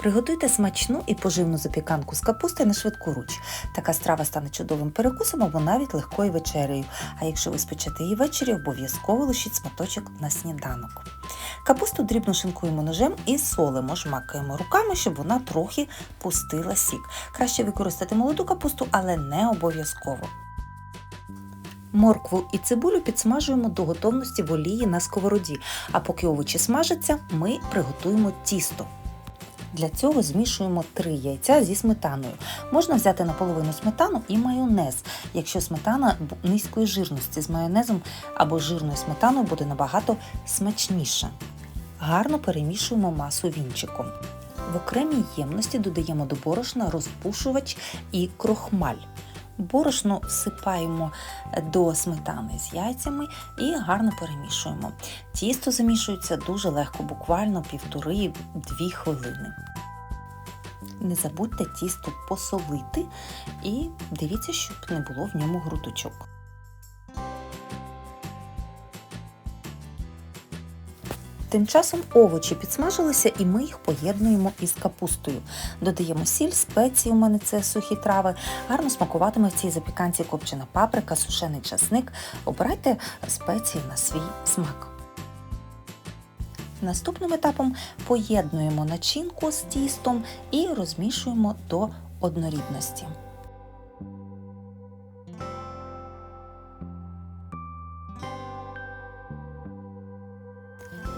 Приготуйте смачну і поживну запіканку з капусти на швидку руч. Така страва стане чудовим перекусом або навіть легкою вечерею. А якщо ви спечете її ввечері, обов'язково лишіть сматочок на сніданок. Капусту дрібно шинкуємо ножем і солимо, жмакаємо руками, щоб вона трохи пустила сік. Краще використати молоду капусту, але не обов'язково. Моркву і цибулю підсмажуємо до готовності в олії на сковороді, а поки овочі смажаться, ми приготуємо тісто. Для цього змішуємо 3 яйця зі сметаною. Можна взяти наполовину сметану і майонез. Якщо сметана низької жирності з майонезом або жирною сметаною буде набагато смачніше. Гарно перемішуємо масу вінчиком. В окремій ємності додаємо до борошна розпушувач і крохмаль. Борошно всипаємо до сметани з яйцями і гарно перемішуємо. Тісто замішується дуже легко, буквально півтори-дві хвилини. Не забудьте тісто посолити і дивіться, щоб не було в ньому грудочок. Тим часом овочі підсмажилися і ми їх поєднуємо із капустою. Додаємо сіль, спеції, у мене це сухі трави. Гарно смакуватиме в цій запіканці копчена паприка, сушений часник. Обирайте спеції на свій смак. Наступним етапом поєднуємо начинку з тістом і розмішуємо до однорідності.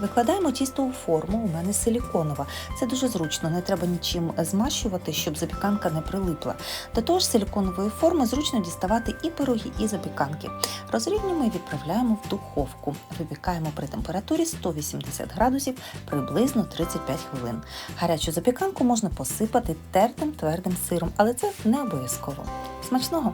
Викладаємо тісто у форму, у мене силіконова. Це дуже зручно, не треба нічим змащувати, щоб запіканка не прилипла. До того ж, силіконової форми зручно діставати і пироги, і запіканки. Розрівнюємо і відправляємо в духовку. Випікаємо при температурі 180 градусів приблизно 35 хвилин. Гарячу запіканку можна посипати тертим твердим сиром, але це не обов'язково. Смачного!